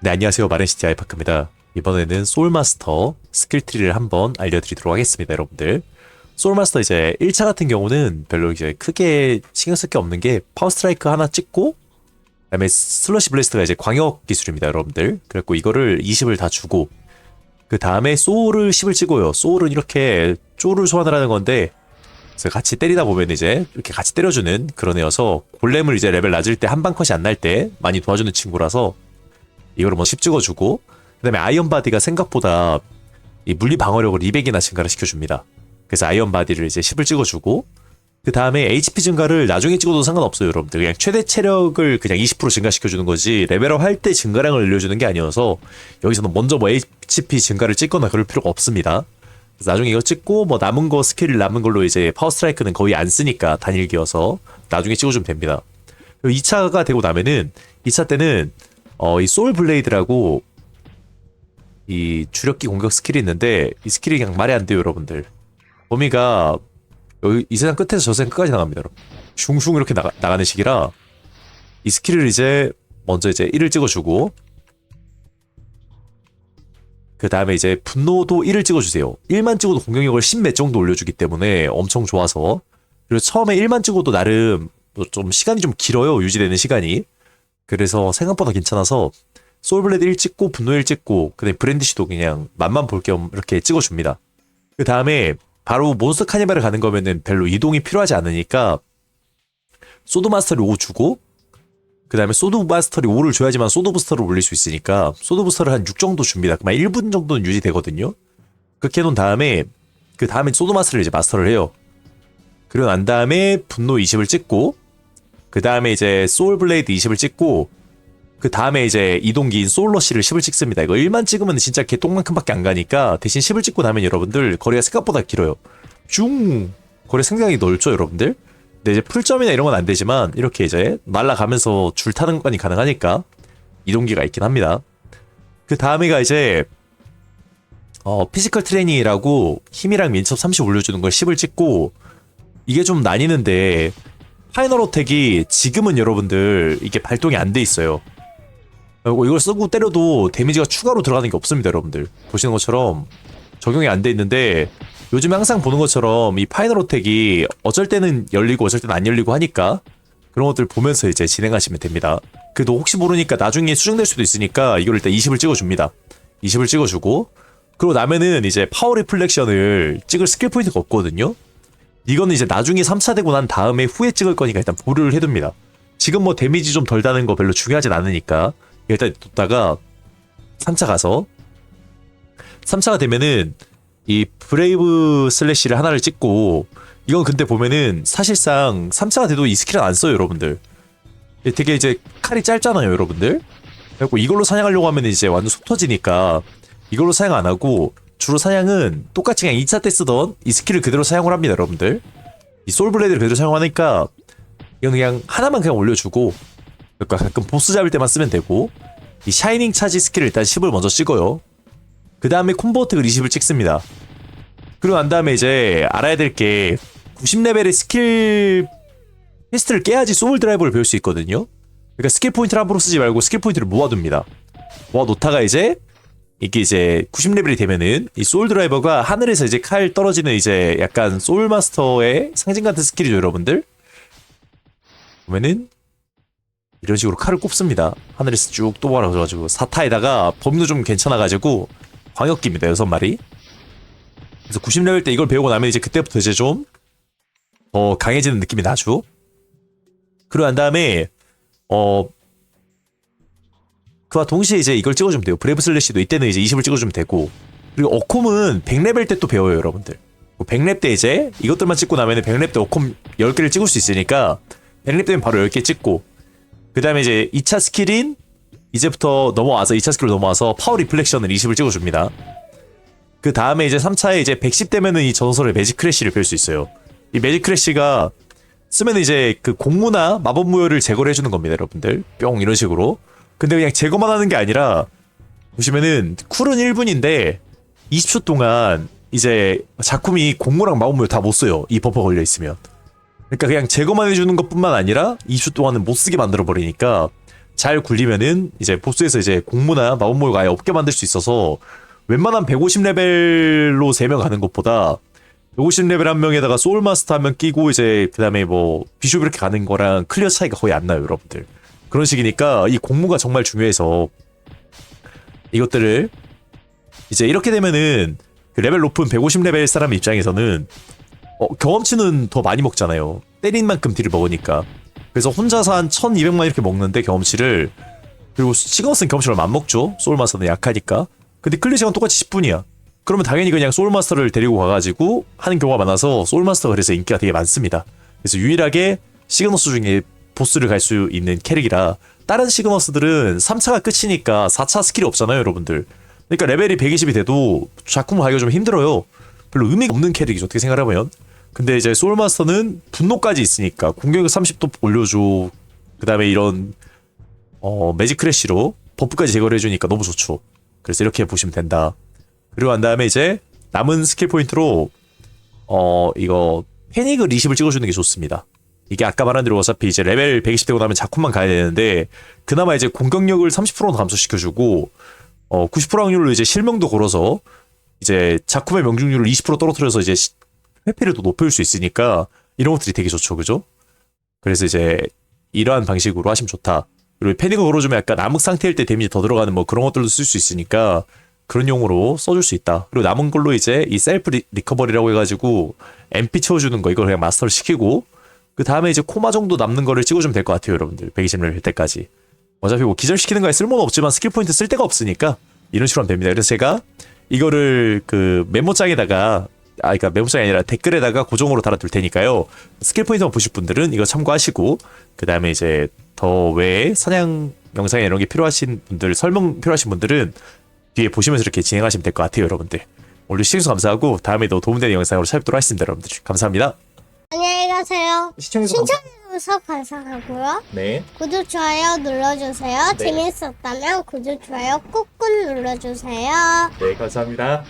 네, 안녕하세요. 마렌시티 아이파크입니다. 이번에는 소울마스터 스킬트리를 한번 알려드리도록 하겠습니다, 여러분들. 소울마스터 이제 1차 같은 경우는 별로 이제 크게 신경 쓸 게 없는 게 파워스트라이크 하나 찍고 그 다음에 슬러시 블래스트가 이제 광역 기술입니다, 여러분들. 그래갖고 이거를 20을 다 주고 그 다음에 소울을 10을 찍어요. 소울은 이렇게 쪼를 소환을 하는 건데 그래서 같이 때리다 보면 이제 이렇게 같이 때려주는 그런 애여서 골렘을 이제 레벨 낮을 때 한 방 컷이 안 날 때 많이 도와주는 친구라서 이거를 뭐10 찍어주고 그다음에 아이언 바디가 생각보다 이 물리 방어력을 200이나 증가를 시켜줍니다. 그래서 아이언 바디를 이제 10을 찍어주고 그 다음에 HP 증가를 나중에 찍어도 상관없어요, 여러분들. 그냥 최대 체력을 그냥 20% 증가시켜주는 거지 레벨업 할 때 증가량을 늘려주는 게 아니어서 여기서는 먼저 뭐 HP 증가를 찍거나 그럴 필요가 없습니다. 그래서 나중에 이거 찍고 뭐 남은 거 스킬 남은 걸로 이제 파워 스트라이크는 거의 안 쓰니까 단일기여서 나중에 찍어주면 됩니다. 그리고 2차가 되고 나면은 2차 때는 어, 이 소울 블레이드라고 이 주력기 공격 스킬이 있는데 이 스킬이 그냥 말이 안 돼요, 여러분들. 범위가 여기 이 세상 끝에서 저 세상 끝까지 나갑니다, 여러분. 슝슝 이렇게 나가, 나가는 식이라 이 스킬을 이제 먼저 이제 1을 찍어주고 그 다음에 이제 분노도 1을 찍어주세요. 1만 찍어도 공격력을 10몇 정도 올려주기 때문에 엄청 좋아서 그리고 처음에 1만 찍어도 나름 뭐좀 시간이 좀 길어요. 유지되는 시간이. 그래서 생각보다 괜찮아서 소울블레드 1 찍고 분노 1 찍고 그다음에 브랜디시도 그냥 맛만 볼 겸 이렇게 찍어줍니다. 그 다음에 바로 몬스터 카니발을 가는 거면은 별로 이동이 필요하지 않으니까 소드 마스터를 5 주고 그 다음에 소드 마스터리 5를 줘야지만 소드 부스터를 올릴 수 있으니까 소드 부스터를 한 6 정도 줍니다. 그만 1분 정도는 유지되거든요. 그렇게 해놓은 다음에 그 다음에 소드 마스터를 이제 마스터를 해요. 그리고 난 다음에 분노 20을 찍고 그 다음에 이제 소울 블레이드 20을 찍고 그 다음에 이제 이동기인 소울러시를 10을 찍습니다. 이거 1만 찍으면 진짜 개똥만큼밖에 안 가니까 대신 10을 찍고 나면 여러분들 거리가 생각보다 길어요. 쭉 거리 상당히 넓죠, 여러분들. 근데 이제 풀점이나 이런 건 안 되지만 이렇게 이제 날아가면서 줄 타는 건이 가능하니까 이동기가 있긴 합니다. 그 다음에가 이제 어 피지컬 트레이닝이라고 힘이랑 민첩 30 올려주는 걸 10을 찍고 이게 좀 나뉘는데 파이널 어택이 지금은 여러분들 이게 발동이 안 돼 있어요. 이걸 쓰고 때려도 데미지가 추가로 들어가는 게 없습니다, 여러분들. 보시는 것처럼 적용이 안 돼 있는데 요즘에 항상 보는 것처럼 이 파이널 어택이 어쩔 때는 열리고 어쩔 때는 안 열리고 하니까 그런 것들 보면서 이제 진행하시면 됩니다. 그래도 혹시 모르니까 나중에 수정될 수도 있으니까 이걸 일단 20을 찍어줍니다. 20을 찍어주고 그리고 나면은 이제 파워 리플렉션을 찍을 스킬 포인트가 없거든요. 이거는 이제 나중에 3차 되고 난 다음에 후에 찍을 거니까 일단 보류를 해둡니다. 지금 뭐 데미지 좀 덜 다는 거 별로 중요하진 않으니까 일단 뒀다가 3차 가서 3차가 되면은 이 브레이브 슬래시를 하나를 찍고 이건 근데 보면은 사실상 3차가 돼도 이 스킬은 안 써요 여러분들 되게 이제 칼이 짧잖아요 여러분들 그래갖고 이걸로 사냥하려고 하면 이제 완전 속 터지니까 이걸로 사냥 안 하고 주로 사냥은 똑같이 그냥 2차 때 쓰던 이 스킬을 그대로 사용을 합니다 여러분들. 이 솔블레이드를 그대로 사용하니까 이건 그냥 하나만 그냥 올려주고 그러니까 가끔 보스 잡을 때만 쓰면 되고 이 샤이닝 차지 스킬을 일단 10을 먼저 찍어요. 그 다음에 콤보 어택을 20을 찍습니다. 그리고 난 다음에 이제 알아야 될 게 90레벨의 스킬 퀘스트를 깨야지 소울 드라이버를 배울 수 있거든요. 그러니까 스킬 포인트를 함부로 쓰지 말고 스킬 포인트를 모아둡니다. 모아놓다가 이제 이게 이제 90레벨이 되면은 이 소울 드라이버가 하늘에서 이제 칼 떨어지는 이제 약간 소울 마스터의 상징 같은 스킬이죠 여러분들. 보면은 이런 식으로 칼을 꼽습니다. 하늘에서 쭉 또바라져가지고 사타에다가 범위도 좀 괜찮아가지고 광역기입니다 여섯 마리. 그래서 90레벨 때 이걸 배우고 나면 이제 그때부터 이제 좀 더 강해지는 느낌이 나죠. 그리고 난 다음에 어 그와 동시에 이제 이걸 찍어주면 돼요. 브레이브 슬래시도 이때는 이제 20을 찍어주면 되고 그리고 어콤은 100레벨 때 또 배워요, 여러분들. 100렙 때 이제 이것들만 찍고 나면은 100렙 때 어콤 10개를 찍을 수 있으니까 100렙 때면 바로 10개 찍고 그 다음에 이제 2차 스킬인 이제부터 넘어와서 2차 스킬로 넘어와서 파워 리플렉션을 20을 찍어줍니다. 그 다음에 이제 3차에 이제 110 되면은 이 전설의 매직 크래쉬를 뵐 수 있어요. 이 매직 크래쉬가 쓰면 이제 그 공무나 마법 무효를 제거를 해주는 겁니다, 여러분들. 뿅 이런 식으로. 근데 그냥 제거만 하는 게 아니라 보시면은 쿨은 1분인데 20초 동안 이제 작품이 공무랑 마법무효 다못 써요. 이 버퍼 걸려 있으면. 그러니까 그냥 제거만 해주는 것뿐만 아니라 20초 동안은 못 쓰게 만들어 버리니까 잘 굴리면은 이제 보스에서 이제 공무나 마법모가 아예 없게 만들 수 있어서 웬만한 150레벨로 3명 가는 것보다 150레벨 한 명에다가 소울마스터 한 명 끼고 이제 그 다음에 뭐 비숍 이렇게 가는 거랑 클리어 차이가 거의 안 나요 여러분들 그런 식이니까 이 공무가 정말 중요해서 이것들을 이제 이렇게 되면은 그 레벨 높은 150레벨 사람 입장에서는 어, 경험치는 더 많이 먹잖아요. 때린 만큼 딜을 먹으니까. 그래서 혼자서 한 1200만 이렇게 먹는데 경험치를. 그리고 시간쓴 경험치를 안 먹죠. 소울마스터는 약하니까. 근데 클리어 시간 똑같이 10분이야. 그러면 당연히 그냥 소울마스터를 데리고 가가지고 하는 경우가 많아서 소울마스터가 그래서 인기가 되게 많습니다. 그래서 유일하게 시그너스 중에 보스를 갈 수 있는 캐릭이라 다른 시그너스들은 3차가 끝이니까 4차 스킬이 없잖아요, 여러분들. 그러니까 레벨이 120이 돼도 작품을 하기가 좀 힘들어요. 별로 의미가 없는 캐릭이죠, 어떻게 생각하면. 근데 이제 소울마스터는 분노까지 있으니까 공격력 30도 올려줘. 그 다음에 이런 어, 매직 크래쉬로 버프까지 제거를 해주니까 너무 좋죠. 그래서 이렇게 보시면 된다. 그리고 난 다음에 이제 남은 스킬 포인트로 어 이거 패닉 리십을 찍어주는 게 좋습니다. 이게 아까 말한 대로 어차피 이제 레벨 120 되고 나면 작품만 가야 되는데 그나마 이제 공격력을 30%는 감소시켜주고 어 90% 확률로 이제 실명도 걸어서 이제 작품의 명중률을 20% 떨어뜨려서 이제 시- 회피를 또 높일 수 있으니까 이런 것들이 되게 좋죠, 그죠? 그래서 이제 이러한 방식으로 하시면 좋다. 그리고 패닉을 걸어주면 약간 암흑 상태일 때 데미지 더 들어가는 뭐 그런 것들도 쓸 수 있으니까 그런 용으로 써줄 수 있다. 그리고 남은 걸로 이제 이 셀프 리, 리커버리라고 해가지고 MP 채워주는 거 이걸 그냥 마스터를 시키고 그 다음에 이제 코마 정도 남는 거를 찍어주면 될 것 같아요, 여러분들. 120레벨 될 때까지. 어차피 뭐 기절시키는 거에 쓸모는 없지만 스킬 포인트 쓸 데가 없으니까 이런 식으로 하면 됩니다. 그래서 제가 이거를 그 메모장에다가 아, 그러니까 메모장이 아니라 댓글에다가 고정으로 달아둘 테니까요. 스킬 포인트만 보실 분들은 이거 참고하시고 그 다음에 이제 더 외에 사냥 영상에 이런 게 필요하신 분들 설명 필요하신 분들은 뒤에 보시면서 이렇게 진행하시면 될 것 같아요, 여러분들. 오늘 시청해주셔서 감사하고 다음에도 도움되는 영상으로 찾아뵙도록 하겠습니다, 여러분들. 감사합니다. 안녕히 가세요. 시청해주셔서 신청해주셔서 감사하고요. 네. 구독, 좋아요 눌러주세요. 네. 재밌었다면 구독, 좋아요 꾹꾹 눌러주세요. 네, 감사합니다.